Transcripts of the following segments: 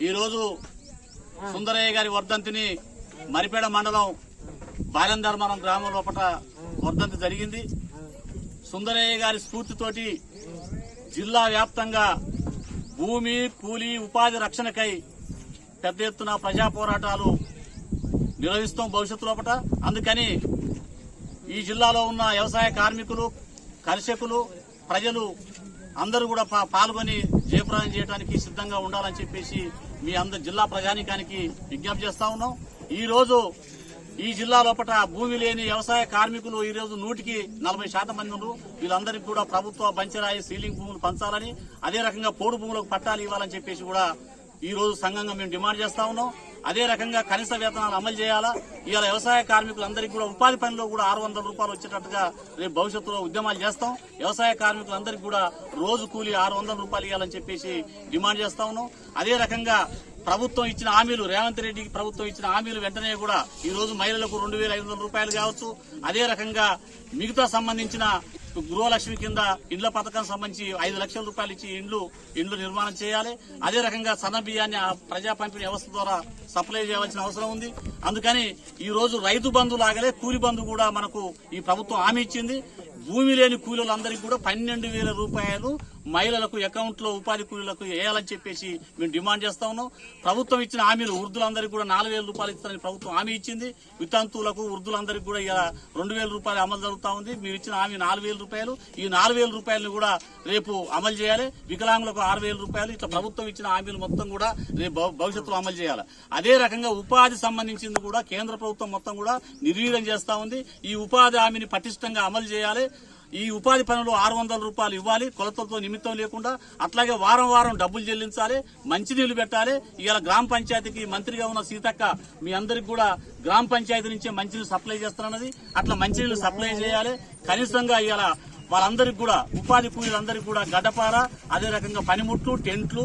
ఈరోజు సుందరయ్య గారి వర్ధంతిని మరిపేడ మండలం బాలంధర్మనం గ్రామం లోపల వర్ధంతి జరిగింది. సుందరయ్య గారి స్ఫూర్తితోటి జిల్లా వ్యాప్తంగా భూమి కూలీ ఉపాధి రక్షణకై పెద్ద ఎత్తున ప్రజా పోరాటాలు నిర్వహిస్తాం భవిష్యత్తు లోపల అందుకని ఈ జిల్లాలో ఉన్న వ్యవసాయ కార్మికులు కర్షకులు ప్రజలు అందరూ కూడా పాల్గొని జయప్రదం చేయడానికి సిద్ధంగా ఉండాలని చెప్పేసి మీ అందరు జిల్లా ప్రజానికానికి విజ్ఞప్తి చేస్తా ఉన్నాం. ఈ రోజు ఈ జిల్లా లోపల భూమి లేని వ్యవసాయ కార్మికులు ఈ రోజు నూటికి నలభై శాతం మంది ఉన్నారు. వీళ్ళందరికీ కూడా ప్రభుత్వ బంచరాయి సీలింగ్ భూములు పంచాలని అదే రకంగా పోడు భూములకు పట్టాలు ఇవ్వాలని చెప్పేసి కూడా ఈ రోజు సంఘంగా మేము డిమాండ్ చేస్తా ఉన్నాం. అదే రకంగా కనీస వేతనాలు అమలు చేయాలా? ఇవాళ వ్యవసాయ కార్మికులందరికీ కూడా ఉపాధి పనిలో కూడా ఆరు వందల రూపాయలు వచ్చేటట్టుగా రేపు భవిష్యత్తులో ఉద్యమాలు చేస్తాం. వ్యవసాయ కార్మికులందరికీ కూడా రోజు కూలి ఆరు వందల రూపాయలు ఇవ్వాలని చెప్పేసి డిమాండ్ చేస్తా ఉన్నాం. అదే రకంగా ప్రభుత్వం ఇచ్చిన హామీలు రేవంత్ రెడ్డికి ప్రభుత్వం ఇచ్చిన హామీలు వెంటనే కూడా ఈ రోజు మహిళలకు రెండు వేల ఐదు వందల రూపాయలు కావచ్చు. అదే రకంగా మిగతా సంబంధించిన గృహలక్ష్మి కింద ఇండ్ల పథకం సంబంధించి ఐదు లక్షల రూపాయలు ఇచ్చి ఇండ్లు ఇండ్లు నిర్మాణం చేయాలి. అదే రకంగా సన్న బియ్యాన్ని ఆ ప్రజా పంపిణీ వ్యవస్థ ద్వారా సప్లై చేయవలసిన అవసరం ఉంది. అందుకని ఈ రోజు రైతు బంధు లాగలే కూలి బంధు కూడా మనకు ఈ ప్రభుత్వం హామీ ఇచ్చింది. భూమి లేని కూలీలందరికీ కూడా పన్నెండు వేల రూపాయలు మహిళలకు అకౌంట్లో ఉపాధి కూలీలకు వేయాలని చెప్పేసి మేము డిమాండ్ చేస్తా ఉన్నాం. ప్రభుత్వం ఇచ్చిన హామీలు వృద్ధులందరికీ కూడా నాలుగు వేల రూపాయలు ఇస్తారని ప్రభుత్వం హామీ ఇచ్చింది. వితంతువులకు వృద్ధులందరికీ కూడా ఇలా రెండు వేల రూపాయలు అమలు జరుగుతూ ఉంది. మీరు ఇచ్చిన హామీ నాలుగు వేల రూపాయలు. ఈ నాలుగు వేల రూపాయలను కూడా రేపు అమలు చేయాలి. వికలాంగులకు ఆరు వేల రూపాయలు. ఇట్లా ప్రభుత్వం ఇచ్చిన హామీలు మొత్తం కూడా రేపు భవిష్యత్తులో అమలు చేయాలి. అదే రకంగా ఉపాధి సంబంధించింది కూడా కేంద్ర ప్రభుత్వం మొత్తం కూడా నిర్వీర్యం చేస్తా ఉంది. ఈ ఉపాధి హామీని పటిష్టంగా అమలు చేయాలి. ఈ ఉపాధి పనులు ఆరు వందల రూపాయలు ఇవ్వాలి. కొలతలతో నిమిత్తం లేకుండా అట్లాగే వారం వారం డబ్బులు చెల్లించాలి. మంచినీళ్ళు పెట్టాలి. ఇవాళ గ్రామ పంచాయతీకి మంత్రిగా ఉన్న సీతక్క మీ అందరికి కూడా గ్రామ పంచాయతీ నుంచే మంచినీళ్ళు సప్లై చేస్తున్నది అట్లా మంచినీళ్ళు సప్లై చేయాలి. కనీసంగా ఇవాళ వాళ్ళందరికీ కూడా ఉపాధి కూలీలందరికీ కూడా గడ్డపార అదే రకంగా పనిముట్లు టెంట్లు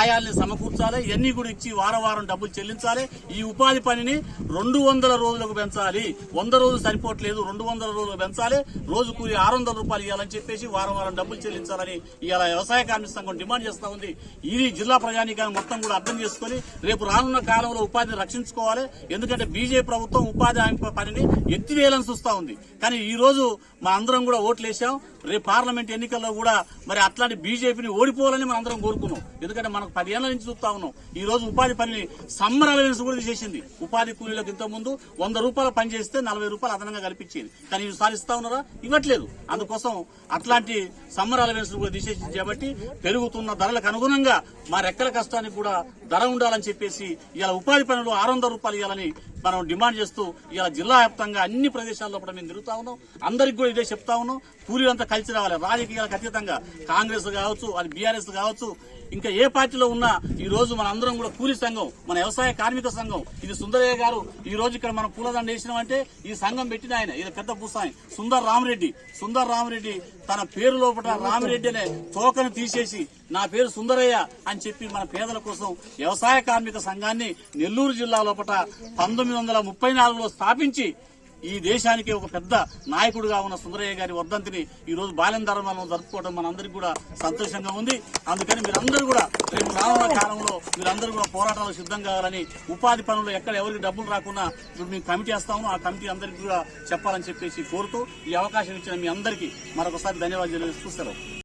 ఆయాల్ని సమకూర్చాలి ఇవన్నీ కూడా ఇచ్చి వారం వారం డబ్బులు చెల్లించాలి. ఈ ఉపాధి పనిని రెండు వందల రోజులకు పెంచాలి. వంద రోజులు సరిపోవట్లేదు రెండు వందల రోజులు పెంచాలి. రోజు కూలి ఆరు వందల రూపాయలు ఇవ్వాలని చెప్పేసి వారం వారం డబ్బులు చెల్లించాలని ఇవాళ వ్యవసాయ కార్మిక సంఘం డిమాండ్ చేస్తూ ఉంది. ఇది జిల్లా ప్రజానీకాన్ని మొత్తం కూడా అర్థం చేసుకొని రేపు రానున్న కాలంలో ఉపాధిని రక్షించుకోవాలి. ఎందుకంటే బీజేపీ ప్రభుత్వం ఉపాధి హామీ పనిని ఎత్తివేయాలని చూస్తూ ఉంది. కానీ ఈ రోజు మన అందరం కూడా ఓట్లు వేసాం రేపు పార్లమెంట్ ఎన్నికల్లో కూడా మరి అట్లాంటి బీజేపీని ఓడిపోవాలని మనం అందరం కోరుకున్నాం. ఎందుకంటే మనకు పదిహేనుల నుంచి చూస్తా ఉన్నాం. ఈ రోజు ఉపాధి పనిని సమ్మర్ అలవెన్స్ కూడా చేసింది. ఉపాధి కూలీలకు ఇంత ముందు వంద రూపాయలు పని చేస్తే నలభై రూపాయలు అదనంగా కల్పించేది. కానీ ఈసారి ఇస్తా ఉన్నారా? ఇవ్వట్లేదు. అందుకోసం అట్లాంటి సమ్మర్ అలవెన్స్ కూడా తీసేసింది కాబట్టి పెరుగుతున్న ధరలకు అనుగుణంగా మా రెక్కల కష్టానికి కూడా ధర ఉండాలని చెప్పేసి ఇలా ఉపాధి పనులు ఆరు వందల రూపాయలు ఇవ్వాలని మనం డిమాండ్ చేస్తూ ఇలా జిల్లా వ్యాప్తంగా అన్ని ప్రదేశాల్లో కూడా మేము తిరుగుతా ఉన్నాం. అందరికి కూడా ఇదే చెప్తా ఉన్నాం. కూలీలంతా కలిసి రావాలి. రాజకీయాలకు అతీతంగా కాంగ్రెస్ కావచ్చు అది బీఆర్ఎస్ కావచ్చు ఇంకా ఏ పార్టీలో ఉన్నా ఈ రోజు మన అందరం కూడా కూలీ సంఘం మన వ్యవసాయ కార్మిక సంఘం. ఇది సుందరయ్య గారు ఈ రోజు ఇక్కడ మనం పూలదండ వేసినామంటే ఈ సంఘం పెట్టిన ఆయన. ఇది పెద్ద పుస్తాయి సుందర్ రామరెడ్డి. సుందర్ రామరెడ్డి తన పేరు లోపల రామరెడ్డి అనే తోకను తీసేసి నా పేరు సుందరయ్య అని చెప్పి మన పేదల కోసం వ్యవసాయ కార్మిక సంఘాన్ని నెల్లూరు జిల్లా లోపల పంతొమ్మిది వందల ముప్పై నాలుగులో స్థాపించి ఈ దేశానికి ఒక పెద్ద నాయకుడిగా ఉన్న సుందరయ్య గారి వర్ధంతిని ఈ రోజు బాల్యం ధర్మాలను జరుపుకోవడం మనందరికీ కూడా సంతోషంగా ఉంది. అందుకని మీరందరూ కూడా రేపు రానున్న కాలంలో మీరందరూ కూడా పోరాటాలు సిద్ధం కావాలని ఉపాధి పనులు ఎక్కడ ఎవరికి డబ్బులు రాకుండా ఇప్పుడు మేము కమిటీ వేస్తాము. ఆ కమిటీ అందరికీ కూడా చెప్పాలని చెప్పేసి కోరుతూ ఈ అవకాశం ఇచ్చిన మీ అందరికీ మరొకసారి ధన్యవాదాలు తెలియజేస్తూ